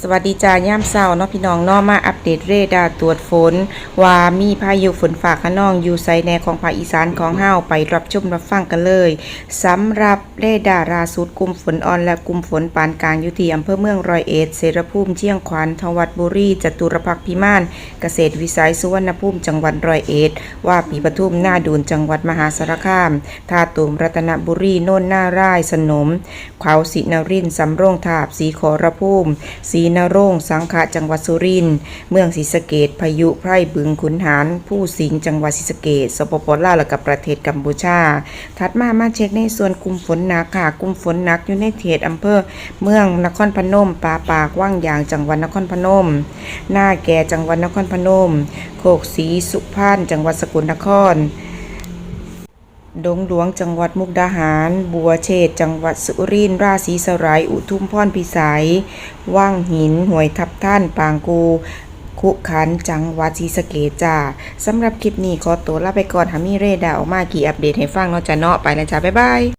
สวัสดีจ้าย่ามเศร้าเนาะพี่น้องเนาะมาอัปเดตเรดาร์ตรวจฝน ว่ามีพายุฝนฝากขนองอยู่ไซแนของภาคอีสานของเฮาไปรับชมรับฟังกันเลยสำหรับเรดาร์ราสุดกลุ่มฝนอ่อนและกลุ่มฝนปานกลางอยู่ที่อำเภอเมืองรอยเอ็ดเสรภูมิเชียงขวัญทวัดบุรีจตุรพักพิมาน เกษตรวิสัยสุวรรณภูมิจังหวัดรอยเอ็ดว่าปีปทุมหน้าดูนจังหวัดมหาสารคามท่าตูมรัตนบุรีโน่นหน้าร่ายสนมเขาสินรินสำโรงทาบสีขอรภูมิสีนโรงสังขะจังหวัดสุรินทร์เมืองศรีสะเกดพายุไพร่บึงขุนหารผู้สิงจังหวัดศรีสะเกดสปปลาวและกับประเทศกัมพูชา ถัดมามาเช็คในส่วนกลุ่มฝนหนักค่ะกลุ่มฝนหนักอยู่ในเขตอำเภอเมืองนครพนมป่าปากว่างยางจังหวัดนครพนม หน้าแก่จังหวัดนครพนม โคกศรีสุพรรณจังหวัดสกลนคร ดงหลวงจังหวัดมุกดาหาร บัวเชษจังหวัดสุรินทร์ราศีสรายอุทุมพรพิสัย ว่างหินห่วยทับท่านปางกูคุขันจังหวัดศรีสะเกดจ้าสำหรับคลิปนี้ขอตัวลาไปก่อนหามีเรดาออกมากี่อัปเดตให้ฟังเนาะจ้ะเนาะไปแล้วจ้าบ๊ายบาย